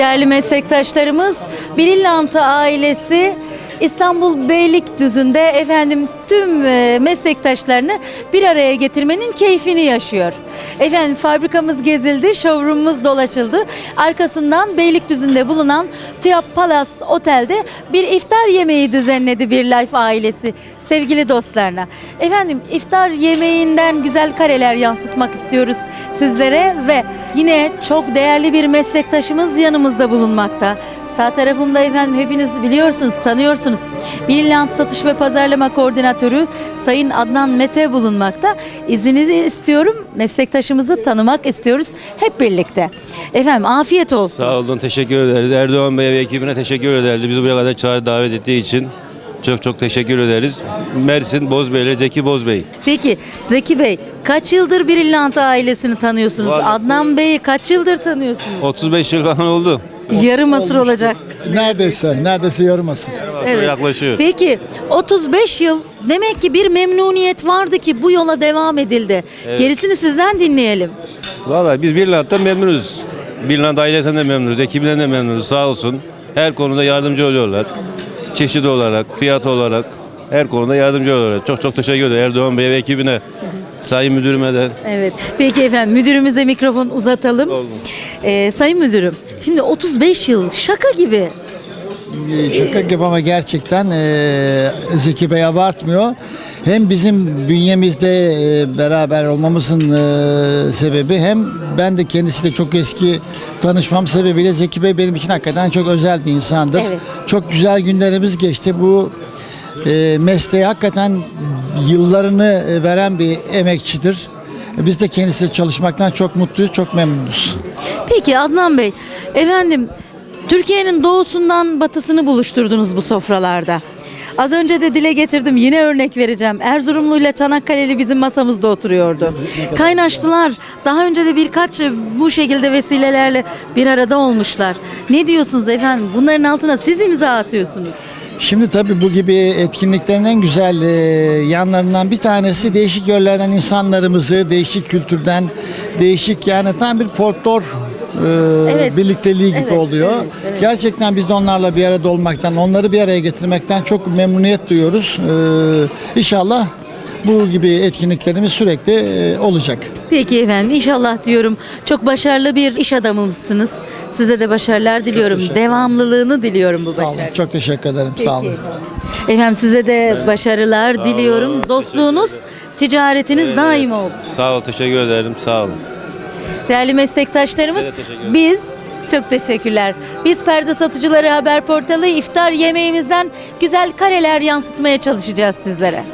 Değerli meslektaşlarımız, Brillantı ailesi İstanbul Beylikdüzü'nde efendim tüm e, meslektaşlarını bir araya getirmenin keyfini yaşıyor. Efendim fabrikamız gezildi, showroomumuz dolaşıldı. Arkasından Beylikdüzü'nde bulunan TÜYAP Palace Otel'de bir iftar yemeği düzenledi Bir Life ailesi sevgili dostlarına. Efendim iftar yemeğinden güzel kareler yansıtmak istiyoruz sizlere ve yine çok değerli bir meslektaşımız yanımızda bulunmakta. Sağ tarafımda efendim hepiniz biliyorsunuz, tanıyorsunuz. Brilliant Satış ve Pazarlama Koordinatörü Sayın Adnan Mete bulunmakta. İzninizi istiyorum, meslektaşımızı tanımak istiyoruz hep birlikte. Efendim afiyet olsun. Sağ olun, teşekkür ederiz. Erdoğan Bey ve ekibine teşekkür ederiz. Bizi buraya kadar çağrı davet ettiği için çok çok teşekkür ederiz. Mersin Bozbeyli, Zeki Bozbey. Peki Zeki Bey kaç yıldır Brilliant ailesini tanıyorsunuz? Vallahi- Adnan Bey'i kaç yıldır tanıyorsunuz? 35 yıl falan oldu. Yarım asır olacak. Neredeyse, neredeyse yarım asır. Evet. Yaklaşıyor. Peki 35 yıl demek ki bir memnuniyet vardı ki bu yola devam edildi. Gerisini sizden dinleyelim. Vallahi biz Birland'dan memnunuz. Birland ailesinden de memnunuz, ekibinden de memnunuz sağ olsun. Her konuda yardımcı oluyorlar. Çeşit olarak, fiyat olarak her konuda yardımcı oluyorlar. Çok çok teşekkür ederim Erdoğan Bey ve ekibine. Sayın müdürüme de. Evet. Peki efendim müdürümüze mikrofon uzatalım. Oldu. Ee, sayın müdürüm şimdi 35 yıl şaka gibi. Ee, Şaka gibi ama gerçekten e, Zeki Bey abartmıyor. Hem bizim bünyemizde e, beraber olmamızın e, sebebi hem ben de kendisiyle çok eski tanışmam sebebiyle Zeki Bey benim için hakikaten çok özel bir insandır. Evet. Çok güzel günlerimiz geçti. Bu e, mesleğe hakikaten yıllarını veren bir emekçidir. Biz de kendisiyle çalışmaktan çok mutluyuz, çok memnunuz. Peki Adnan Bey efendim Türkiye'nin doğusundan batısını buluşturdunuz bu sofralarda. Az önce de dile getirdim yine örnek vereceğim. Erzurumlu ile Çanakkale'li bizim masamızda oturuyordu. Kaynaştılar. Daha önce de birkaç bu şekilde vesilelerle bir arada olmuşlar. Ne diyorsunuz efendim? Bunların altına siz imza atıyorsunuz. Şimdi tabii bu gibi etkinliklerin en güzel e, yanlarından bir tanesi değişik yerlerden insanlarımızı, değişik kültürden, değişik yani tam bir folklor e, Evet. birlikteliği gibi Evet, oluyor. evet, evet. Gerçekten biz de onlarla bir arada olmaktan, onları bir araya getirmekten çok memnuniyet duyuyoruz. E, inşallah bu gibi etkinliklerimiz sürekli e, olacak. Peki efendim inşallah diyorum çok başarılı bir iş adamımızsınız. Size de başarılar diliyorum. Devamlılığını diliyorum bu Sağ olun. başarı. Çok teşekkür ederim. Sağ olun. Efendim size de başarılar diliyorum. Dostluğunuz, ticaretiniz daim olsun. Sağ ol, teşekkür ederim. Sağ olun. Değerli meslektaşlarımız Evet, biz çok teşekkürler. Biz Perde Satıcıları Haber Portalı iftar yemeğimizden güzel kareler yansıtmaya çalışacağız sizlere.